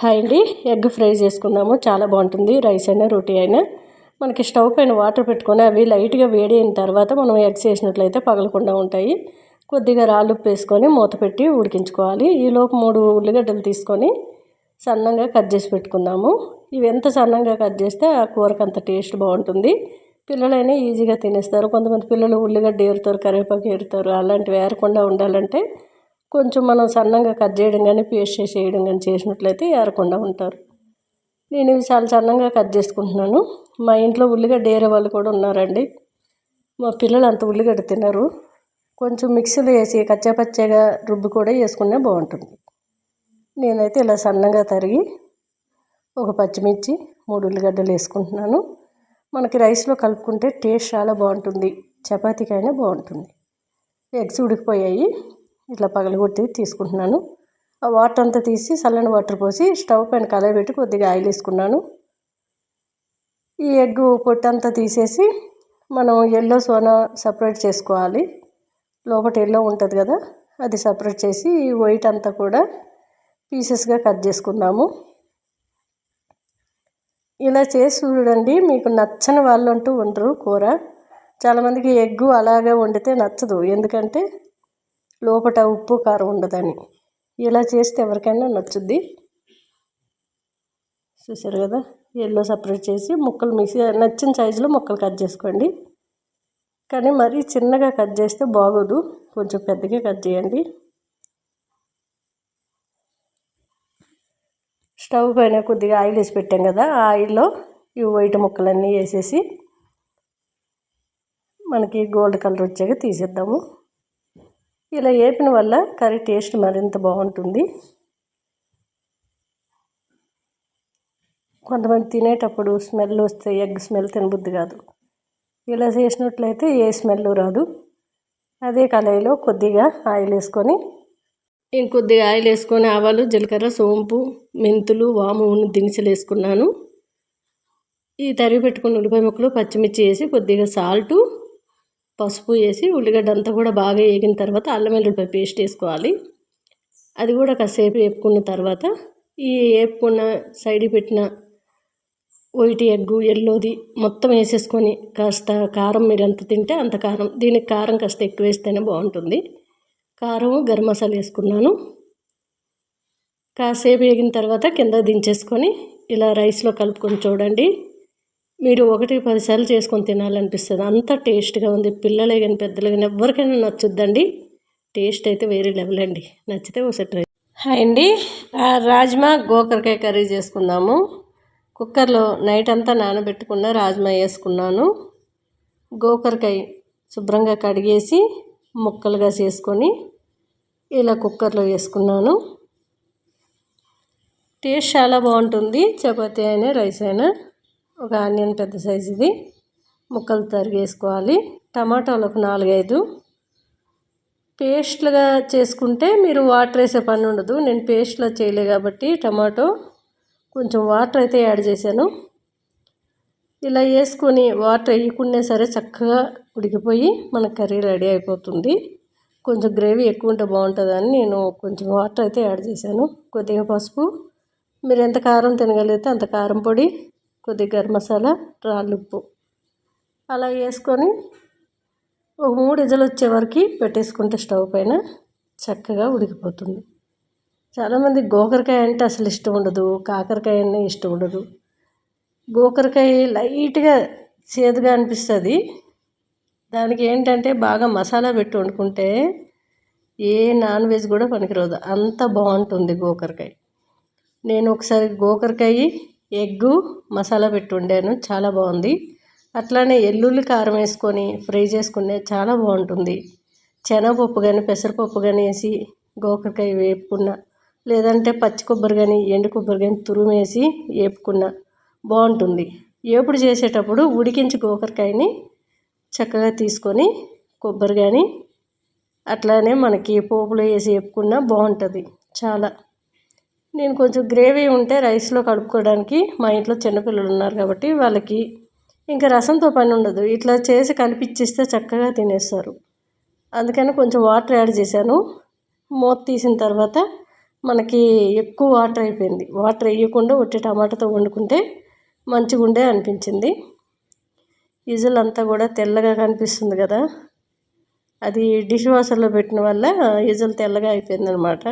Hi అండి egg fry చేసుకుందాము చాలా బాగుంటుంది. రైస్ అయినా రోటీ అయినా. మనకి స్టవ్ పైన వాటర్ పెట్టుకొని అవి లైట్గా వేడి అయిన తర్వాత మనం ఎగ్స్ వేసినట్లయితే పగలకుండా ఉంటాయి. కొద్దిగా రాళ్ళు వేసుకొని మూత పెట్టి ఉడికించుకోవాలి. ఈలోపు మూడు ఉల్లిగడ్డలు తీసుకొని సన్నంగా కట్ చేసి పెట్టుకుందాము. ఇవి ఎంత సన్నంగా కట్ చేస్తే ఆ కూరకు అంత టేస్ట్ బాగుంటుంది. పిల్లలైనా ఈజీగా తినేస్తారు. కొంతమంది పిల్లలు ఉల్లిగడ్డ ఏరుతారు కరివేపాకు ఏరుతారు. అలాంటివి ఏరకుండా ఉండాలంటే కొంచెం మనం సన్నంగా కట్ చేయడం కానీ పేస్ట్ చేసి కానీ చేసినట్లయితే ఏరకుండా ఉంటారు. నేను ఇవి చాలా సన్నంగా కట్ చేసుకుంటున్నాను. మా ఇంట్లో ఉల్లిగడ్డ ఏరే వాళ్ళు కూడా ఉన్నారండి. మా పిల్లలు అంత ఉల్లిగడ్డ తినరు. కొంచెం మిక్సీలో వేసి కచ్చాపచ్చగా రుబ్బు కూడా వేసుకునే బాగుంటుంది. నేనైతే ఇలా సన్నగా తరిగి ఒక పచ్చిమిర్చి మూడు ఉల్లిగడ్డలు వేసుకుంటున్నాను. మనకి రైస్లో కలుపుకుంటే టేస్ట్ చాలా బాగుంటుంది. చపాతీకైనా బాగుంటుంది. ఎగ్స్ ఉడికిపోయాయి. ఇట్లా పగలగొట్టి తీసుకుంటున్నాను. ఆ వాటర్ అంతా తీసి చల్లని వాటర్ పోసి స్టవ్ పైన కలయి పెట్టి కొద్దిగా ఆయిల్ వేసుకున్నాను. ఈ ఎగ్ పొట్టంతా తీసేసి మనం ఎల్లో సోనా సపరేట్ చేసుకోవాలి. లోపల ఎల్లో ఉంటుంది కదా అది సపరేట్ చేసి ఈ వైట్ అంతా కూడా పీసెస్గా కట్ చేసుకుందాము. ఇలా చేసి చూడండి మీకు నచ్చని వాళ్ళు అంటూ ఉండరు కూర. చాలామందికి ఎగ్గు అలాగే వండితే నచ్చదు. ఎందుకంటే లోపల ఉప్పు కారం ఉండదని. ఇలా చేస్తే ఎవరికైనా నచ్చుద్ది. చూసారు కదా? ఎల్లో సపరేట్ చేసి ముక్కలు మిక్సీ నచ్చిన సైజులో ముక్కలు కట్ చేసుకోండి. కానీ మరీ చిన్నగా కట్ చేస్తే బాగోదు. కొంచెం పెద్దగా కట్ చేయండి. స్టవ్ పైన కొద్దిగా ఆయిల్ వేసి పెట్టాం కదా? ఆ ఆయిల్లో ఈ వైట్ ముక్కలన్నీ వేసేసి మనకి గోల్డ్ కలర్ వచ్చాక తీసేద్దాము. ఇలా వేపిన వల్ల కర్రీ టేస్ట్ మరింత బాగుంటుంది. కొంతమంది తినేటప్పుడు స్మెల్ వస్తే ఎగ్ స్మెల్ తినబుద్ది కాదు. ఇలా చేసినట్లయితే ఏ స్మెల్ రాదు. అదే కళాయిలో కొద్దిగా ఆయిల్ వేసుకొని ఇంకొద్దిగా ఆయిల్ వేసుకొని ఆవాలు జీలకర్ర సోంపు మెంతులు వాము దినుసులు వేసుకున్నాను. ఈ తరిగి పెట్టుకున్న ఉల్లిపాయ ముక్కలు పచ్చిమిర్చి వేసి కొద్దిగా సాల్టు పసుపు వేసి ఉల్లిగడ్డ అంతా కూడా బాగా వేగిన తర్వాత అల్లం వెల్లుల్లిపాయ పేస్ట్ వేసుకోవాలి. అది కూడా కాసేపు వేపుకున్న తర్వాత ఈ వేపుకున్న సైడ్ పెట్టిన వైట్ ఎగ్గు ఎల్లోది మొత్తం వేసేసుకొని కాస్త కారం మీరు ఎంత తింటే అంత కారం దీనికి కారం కాస్త ఎక్కువ వేస్తేనే బాగుంటుంది. కారం గరం మసాలా వేసుకున్నాను. కాసేపు వేగిన తర్వాత కింద దించేసుకొని ఇలా రైస్లో కలుపుకొని చూడండి. మీరు ఒకటి పదిసార్లు చేసుకొని తినాలనిపిస్తుంది. అంత టేస్ట్గా ఉంది. పిల్లలే కానీ పెద్దలు కానీ ఎవరికైనా నచ్చుద్దండి. టేస్ట్ అయితే వేరే లెవెల్ అండి. నచ్చితే ఒకసారి ట్రై హాయ్ అండి. రాజ్మా గోకరకాయ కర్రీ చేసుకుందాము. కుక్కర్లో నైట్ అంతా నానబెట్టుకున్న రాజ్మా వేసుకున్నాను. గోకరకాయ శుభ్రంగా కడిగేసి ముక్కలుగా చేసుకొని ఇలా కుక్కర్లో వేసుకున్నాను. టేస్ట్ చాలా బాగుంటుంది. చపాతీ అయినా రైస్ అయినా. ఒక ఆనియన్ పెద్ద సైజుది. ముక్కలు తరిగేసుకోవాలి. టమాటాలు ఒక నాలుగైదు. పేస్ట్లుగా చేసుకుంటే మీరు వాటర్ వేసే పని ఉండదు. నేను పేస్ట్లో చేయలే కాబట్టి టమాటో కొంచెం వాటర్ అయితే యాడ్ చేశాను. ఇలా వేసుకొని వాటర్ వేయకుండా సరే చక్కగా ఉడికిపోయి మన కర్రీ రెడీ అయిపోతుంది. కొంచెం గ్రేవీ ఎక్కువ ఉంటే బాగుంటుందని నేను కొంచెం వాటర్ అయితే యాడ్ చేశాను. కొద్దిగా పసుపు. మీరు ఎంత కారం తినగలిగితే అంత కారం పొడి. కొద్దిగా గరం మసాలా రాళ్ళుప్పు అలా వేసుకొని ఒక మూడు ఇజలు వచ్చే వరకు పెట్టేసుకుంటే స్టవ్ పైన చక్కగా ఉడికిపోతుంది. చాలామంది గోకరకాయ అంటే అసలు ఇష్టం ఉండదు కాకరకాయ అంటే ఇష్టం ఉండదు. గోకరకాయ లైట్గా చేదుగా అనిపిస్తుంది. దానికి ఏంటంటే బాగా మసాలా పెట్టి వండుకుంటే ఏ నాన్ వెజ్ కూడా పనికిరాదు. అంత బాగుంటుంది గోకరకాయ. నేను ఒకసారి గోకరకాయ ఎగ్గు మసాలా పెట్టి ఉండాను చాలా బాగుంది. అట్లానే ఎల్లుల్లి కారం వేసుకొని ఫ్రై చేసుకునే చాలా బాగుంటుంది. శనగపప్పు కానీ పెసరపప్పు కానీ వేసి గోకరకాయ వేపుకున్న. లేదంటే పచ్చి కొబ్బరి కానీ ఎండు కొబ్బరి కానీ తురుమేసి వేపుకున్న. బాగుంటుంది. ఏపుడు చేసేటప్పుడు ఉడికించి గోకరకాయని చక్కగా తీసుకొని కొబ్బరి కానీ అట్లానే మనకి పోపులో వేసి వేపుకున్న బాగుంటుంది. చాలా. నేను కొంచెం గ్రేవీ ఉంటే రైస్లో కలుపుకోవడానికి మా ఇంట్లో చిన్నపిల్లలు ఉన్నారు కాబట్టి వాళ్ళకి ఇంకా రసంతో పని ఉండదు. ఇట్లా చేసి కలిపిచ్చిస్తే చక్కగా తినేస్తారు. అందుకని కొంచెం వాటర్ యాడ్ చేశాను. మూత తీసిన తర్వాత మనకి ఎక్కువ వాటర్ అయిపోయింది. వాటర్ వేయకుండా ఒట్టి టమాటాతో వండుకుంటే మంచిగా ఉండే అనిపించింది. విజిల్ అంతా కూడా తెల్లగా కనిపిస్తుంది కదా. అది డిష్ వాషర్లో పెట్టిన వల్ల విజిల్ తెల్లగా అయిపోయింది అనమాట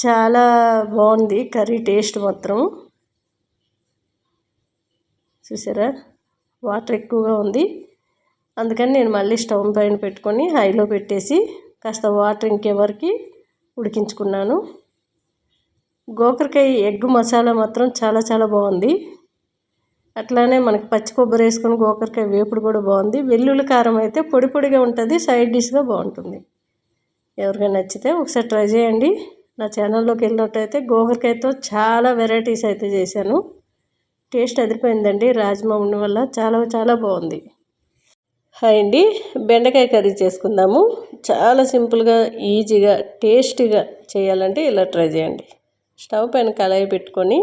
చాలా బాగుంది కర్రీ టేస్ట్ మాత్రం. చూసారా? వాటర్ ఎక్కువగా ఉంది. అందుకని నేను మళ్ళీ స్టవ్ పైన పెట్టుకొని హైలో పెట్టేసి కాస్త వాటర్ ఇంకెవరికి ఉడికించుకున్నాను. గోకరకాయ ఎగ్ మసాలా మాత్రం చాలా చాలా బాగుంది. అట్లానే మనకి పచ్చి కొబ్బరి వేసుకొని గోకరకాయ వేపుడు కూడా బాగుంది. వెల్లుల్లి కారం అయితే పొడి పొడిగా ఉంటుంది సైడ్ డిష్గా బాగుంటుంది. ఎవరికైనా నచ్చితే ఒకసారి ట్రై చేయండి. నా ఛానల్లోకి వెళ్ళినట్టయితే గోకరకాయతో చాలా వెరైటీస్ అయితే చేశాను. టేస్ట్ అదిరిపోయిందండి. రాజ్మా ఉన్న వల్ల చాలా చాలా బాగుంది. హాయ్ అండి. బెండకాయ కర్రీ చేసుకుందాము. చాలా సింపుల్గా ఈజీగా టేస్టీగా చేయాలంటే ఇలా ట్రై చేయండి. స్టవ్ పైన కళాయి పెట్టుకొని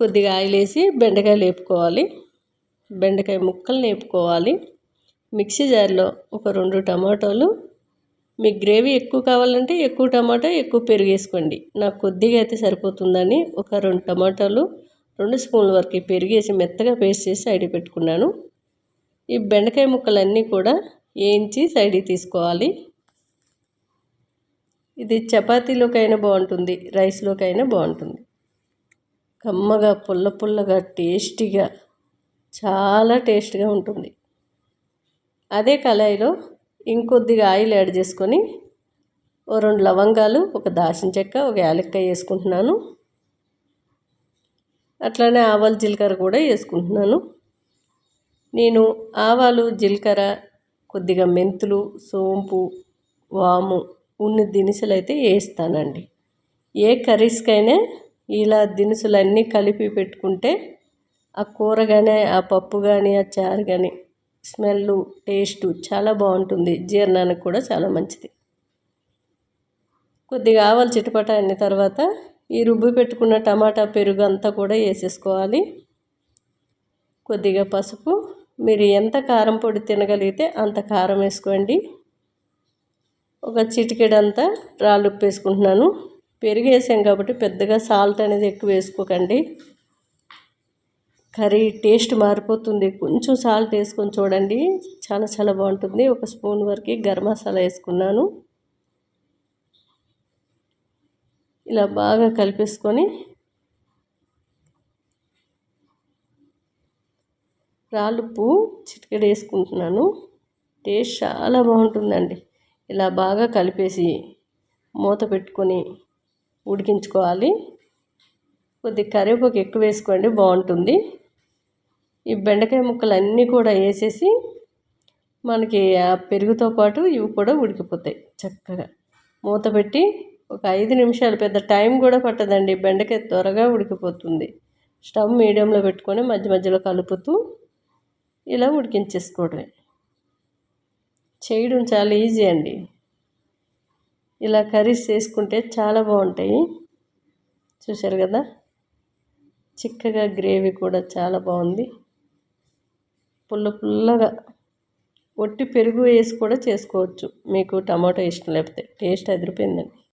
కొద్దిగా ఆయిల్ వేసి బెండకాయలు వేపుకోవాలి. బెండకాయ ముక్కలు వేపుకోవాలి మిక్సీ జార్లో ఒక రెండు టమాటోలు మీకు గ్రేవీ ఎక్కువ కావాలంటే ఎక్కువ టమాటా ఎక్కువ పెరుగు వేసుకోండి. నాకు కొద్దిగా అయితే సరిపోతుందని ఒక రెండు టమాటాలు రెండు స్పూన్ల వరకు పెరిగేసి మెత్తగా పేస్ట్ చేసి సైడ్ పెట్టుకున్నాను. ఈ బెండకాయ ముక్కలన్నీ కూడా వేయించి సైడ్కి తీసుకోవాలి. ఇది చపాతీలోకైనా బాగుంటుంది రైస్లోకైనా బాగుంటుంది. కమ్మగా పుల్ల పుల్లగా టేస్టీగా చాలా టేస్ట్గా ఉంటుంది. అదే కళాయిలో ఇంకొద్దిగా ఆయిల్ యాడ్ చేసుకొని ఓ రెండు లవంగాలు ఒక దాచిన చెక్క ఒక యాలక్కాయ వేసుకుంటున్నాను. అట్లానే ఆవాలు జీలకర్ర కూడా వేసుకుంటున్నాను. నేను ఆవాలు జీలకర్ర కొద్దిగా మెంతులు సోంపు వాము ఉన్ని దినుసులు అయితే వేస్తానండి. ఏ కర్రీస్కైనా ఇలా దినుసులన్నీ కలిపి పెట్టుకుంటే ఆ కూర కానీ ఆ పప్పు కానీ ఆ చారు కానీ స్మెల్ టేస్ట్ చాలా బాగుంటుంది. జీర్ణానికి కూడా చాలా మంచిది. కొద్దిగా ఆవాలు చిటపట అయిన తర్వాత ఈ రుబ్బు పెట్టుకున్న టమాటా పెరుగు అంతా కూడా వేసేసుకోవాలి. కొద్దిగా పసుపు. మీరు ఎంత కారం పొడి తినగలిగితే అంత కారం వేసుకోండి. ఒక చిటికెడంతా రాళ్ళు ఉప్పు వేసుకుంటున్నాను. పెరుగు వేసాం కాబట్టి పెద్దగా సాల్ట్ అనేది ఎక్కువ వేసుకోకండి. కర్రీ టేస్ట్ మారిపోతుంది. కొంచెం సాల్ట్ వేసుకొని చూడండి. చాలా చాలా బాగుంటుంది. ఒక స్పూన్ వరకు గరం మసాలా వేసుకున్నాను. ఇలా బాగా కలిపేసుకొని రాళ్ళుప్పు చిటికెడ వేసుకుంటున్నాను. టేస్ట్ చాలా బాగుంటుందండి. ఇలా బాగా కలిపేసి మూత పెట్టుకొని ఉడికించుకోవాలి. కొద్ది కరివేపాకు ఎక్కువ వేసుకోండి బాగుంటుంది. ఈ బెండకాయ ముక్కలు అన్నీ కూడా వేసేసి మనకి ఆ పెరుగుతో పాటు ఇవి కూడా ఉడికిపోతాయి చక్కగా. మూత పెట్టి ఒక ఐదు నిమిషాలు పెద్ద టైం కూడా పట్టదండి. బెండకాయ త్వరగా ఉడికిపోతుంది. స్టవ్ మీడియంలో పెట్టుకొని మధ్య మధ్యలో కలుపుతూ ఇలా ఉడికించేసుకోవడమే. చేయడం చాలా ఈజీ అండి. ఇలా కర్రీస్ చేసుకుంటే చాలా బాగుంటాయి. చూశారు కదా? చిక్కగా గ్రేవీ కూడా చాలా బాగుంది. పుల్ల పుల్లగా ఒట్టి పెరుగు వేసి కూడా చేసుకోవచ్చు. మీకు టమాటో ఇష్టం లేకపోతే టేస్ట్ అదిరిపోయిందండి.